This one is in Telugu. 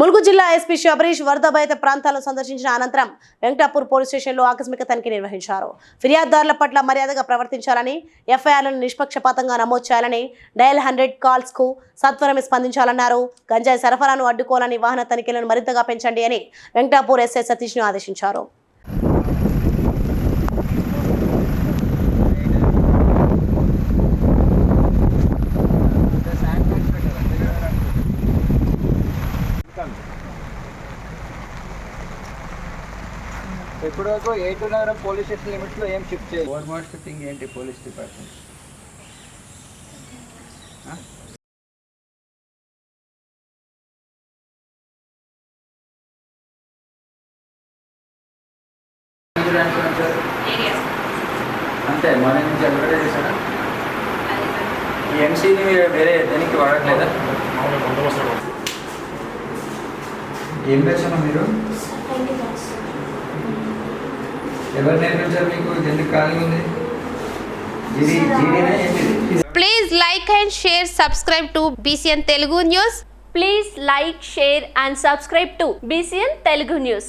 ములుగు జిల్లా ఎస్పీ శబరీష్ వరద బాధిత ప్రాంతాలను సందర్శించిన అనంతరం వెంకటాపూర్ పోలీస్ స్టేషన్లో ఆకస్మిక తనిఖీ నిర్వహించారు. ఫిర్యాదుదారుల పట్ల మర్యాదగా ప్రవర్తించాలని ఎఫ్ఐఆర్లను నిష్పక్షపాతంగా నమోదు చేయాలని డయల్ హండ్రెడ్ కాల్స్కు సత్వరమే స్పందించాలన్నారు. గంజాయి సరఫరాను అడ్డుకోవాలని వాహన తనిఖీలను మరింతగా పెంచండి అని వెంకటాపూర్ ఎస్ఐ సతీష్ను ఆదేశించారు. ఇప్పటి వరకు ఎయిట్ నగరం పోలీస్ స్టేషన్ లిమిట్స్లో ఏం షిఫ్ట్ చేయాలి ఫోర్మోస్ట్ థింగ్ ఏంటి పోలీస్ డిపార్ట్మెంట్? అంతే మన నుంచి అడ్వర్టైజ్ చేశారా? ఈ ఎంసీని మీరు వేరే దేనికి వాడట్లేదా? ఏం వేసాను మీరు? ఎవరు నేర్పించారు మీకు ఎందుకు ఖాళీ ఉంది Please like and share, subscribe to BCN Telugu News. Please like, share and subscribe to BCN Telugu News.